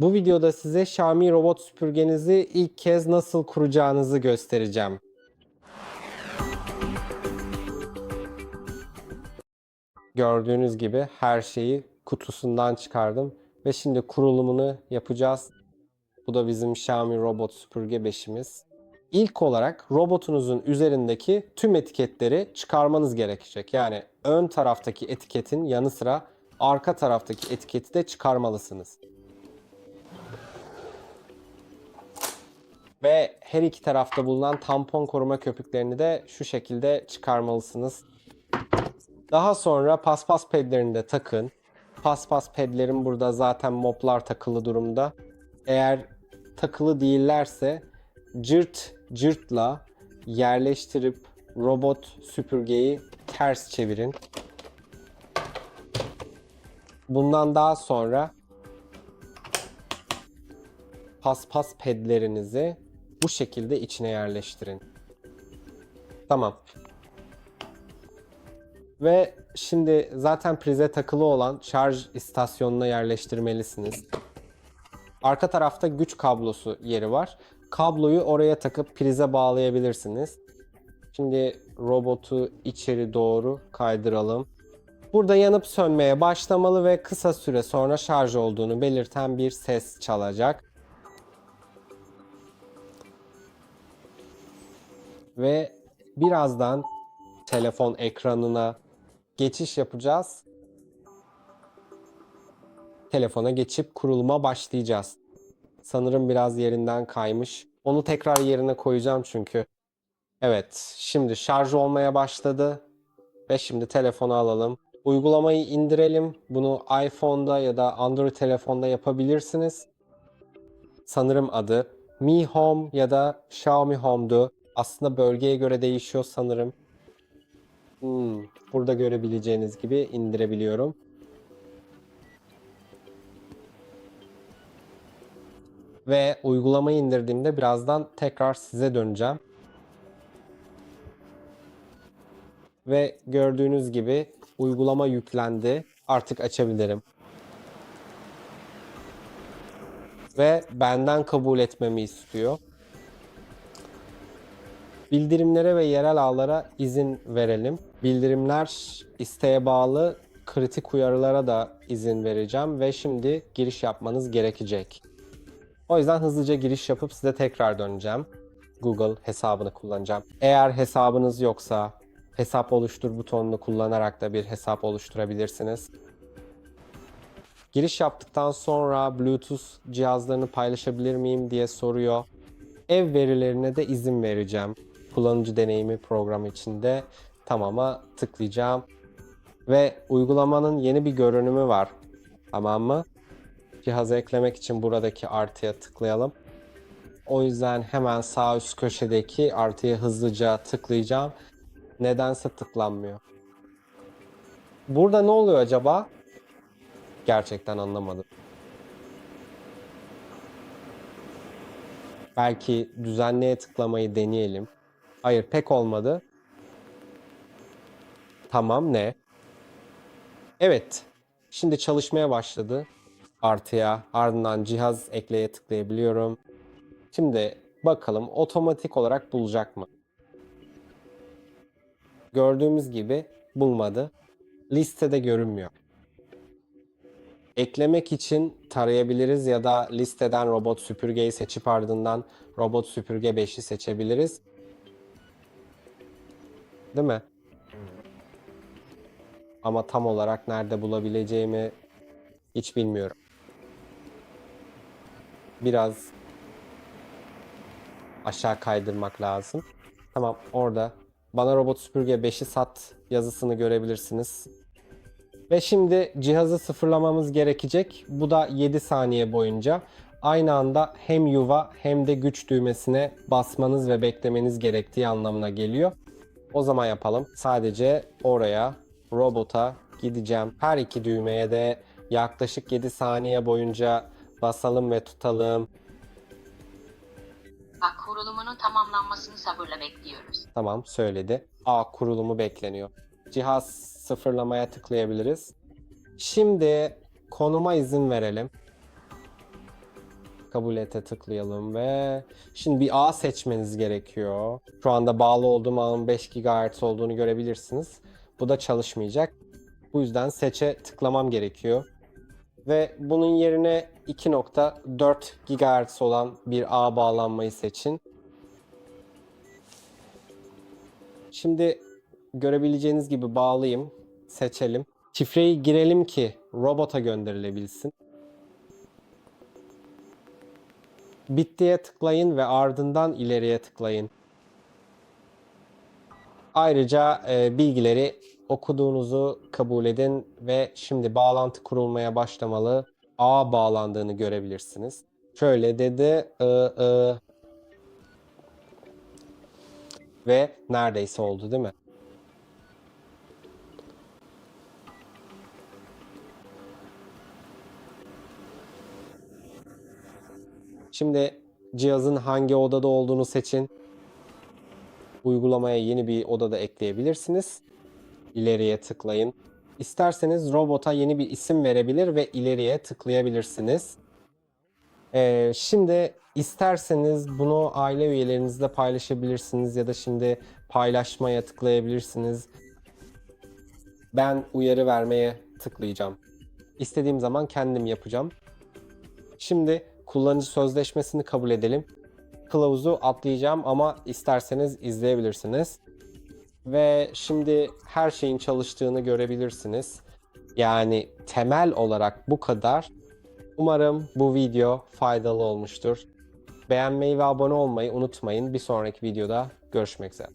Bu videoda size Xiaomi robot süpürgenizi ilk kez nasıl kuracağınızı göstereceğim. Gördüğünüz gibi her şeyi kutusundan çıkardım ve şimdi kurulumunu yapacağız. Bu da bizim Xiaomi robot süpürge 5'imiz. İlk olarak robotunuzun üzerindeki tüm etiketleri çıkarmanız gerekecek. Yani ön taraftaki etiketin yanı sıra arka taraftaki etiketi de çıkarmalısınız. Ve her iki tarafta bulunan tampon koruma köpüklerini de şu şekilde çıkarmalısınız. Daha sonra paspas pedlerini de takın. Paspas pedlerin burada zaten moplar takılı durumda. Eğer takılı değillerse cırt cırtla yerleştirip robot süpürgeyi ters çevirin. Bundan daha sonra paspas pedlerinizi bu şekilde içine yerleştirin. Tamam. Ve şimdi zaten prize takılı olan şarj istasyonuna yerleştirmelisiniz. Arka tarafta güç kablosu yeri var. Kabloyu oraya takıp prize bağlayabilirsiniz. Şimdi robotu içeri doğru kaydıralım. Burada yanıp sönmeye başlamalı ve kısa süre sonra şarj olduğunu belirten bir ses çalacak. Ve birazdan telefon ekranına geçiş yapacağız. Telefona geçip kuruluma başlayacağız. Sanırım biraz yerinden kaymış. Onu tekrar yerine koyacağım çünkü. Evet, şimdi şarj olmaya başladı. Ve şimdi telefonu alalım. Uygulamayı indirelim. Bunu iPhone'da ya da Android telefonda yapabilirsiniz. Sanırım adı Mi Home ya da Xiaomi Home'du. Aslında bölgeye göre değişiyor sanırım. Hmm, burada görebileceğiniz gibi indirebiliyorum. Ve uygulamayı indirdiğimde birazdan tekrar size döneceğim. Ve gördüğünüz gibi uygulama yüklendi. Artık açabilirim. Ve benden kabul etmemi istiyor. Bildirimlere ve yerel ağlara izin verelim. Bildirimler isteğe bağlı kritik uyarılara da izin vereceğim ve şimdi giriş yapmanız gerekecek. O yüzden hızlıca giriş yapıp size tekrar döneceğim. Google hesabını kullanacağım. Eğer hesabınız yoksa hesap oluştur butonunu kullanarak da bir hesap oluşturabilirsiniz. Giriş yaptıktan sonra Bluetooth cihazlarını paylaşabilir miyim diye soruyor. Ev verilerine de izin vereceğim. Kullanıcı deneyimi programı içinde tamama tıklayacağım. Ve uygulamanın yeni bir görünümü var. Tamam mı? Cihazı eklemek için buradaki artıya tıklayalım. O yüzden hemen sağ üst köşedeki artıya hızlıca tıklayacağım. Nedense tıklanmıyor. Burada ne oluyor acaba? Gerçekten anlamadım. Belki düzenleye tıklamayı deneyelim. Hayır pek olmadı. Tamam ne? Evet. Şimdi çalışmaya başladı. Artıya ardından cihaz ekleye tıklayabiliyorum. Şimdi bakalım otomatik olarak bulacak mı? Gördüğümüz gibi bulmadı. Listede görünmüyor. Eklemek için tarayabiliriz ya da listeden robot süpürgeyi seçip ardından robot süpürge 5'i seçebiliriz. Değil mi? Ama tam olarak nerede bulabileceğimi hiç bilmiyorum. Biraz aşağı kaydırmak lazım. Tamam orada bana robot süpürge 5'i sat yazısını görebilirsiniz. Ve şimdi cihazı sıfırlamamız gerekecek. Bu da 7 saniye boyunca aynı anda hem yuva hem de güç düğmesine basmanız ve beklemeniz gerektiği anlamına geliyor. O zaman yapalım. Sadece oraya robota gideceğim. Her iki düğmeye de yaklaşık 7 saniye boyunca basalım ve tutalım. Bak kurulumunun tamamlanmasını sabırla bekliyoruz. Tamam söyledi. A kurulumu bekleniyor. Cihaz sıfırlamaya tıklayabiliriz. Şimdi konuma izin verelim. Kabul ete tıklayalım ve şimdi bir ağ seçmeniz gerekiyor. Şu anda bağlı olduğum ağın 5 GHz olduğunu görebilirsiniz. Bu da çalışmayacak. Bu yüzden seçe tıklamam gerekiyor. Ve bunun yerine 2.4 GHz olan bir ağ bağlanmayı seçin. Şimdi görebileceğiniz gibi bağlayayım. Seçelim. Şifreyi girelim ki robota gönderilebilsin. Bittiye tıklayın ve ardından ileriye tıklayın. Ayrıca e, bilgileri okuduğunuzu kabul edin ve şimdi bağlantı kurulmaya başlamalı. A bağlandığını görebilirsiniz. Şöyle dedi. ı, ı. Ve neredeyse oldu değil mi? Şimdi cihazın hangi odada olduğunu seçin. Uygulamaya yeni bir odada ekleyebilirsiniz. İleriye tıklayın. İsterseniz robota yeni bir isim verebilir ve ileriye tıklayabilirsiniz. Ee, şimdi isterseniz bunu aile üyelerinizle paylaşabilirsiniz ya da şimdi paylaşmaya tıklayabilirsiniz. Ben uyarı vermeye tıklayacağım. İstediğim zaman kendim yapacağım. Şimdi kullanıcı sözleşmesini kabul edelim. Kılavuzu atlayacağım ama isterseniz izleyebilirsiniz. Ve şimdi her şeyin çalıştığını görebilirsiniz. Yani temel olarak bu kadar. Umarım bu video faydalı olmuştur. Beğenmeyi ve abone olmayı unutmayın. Bir sonraki videoda görüşmek üzere.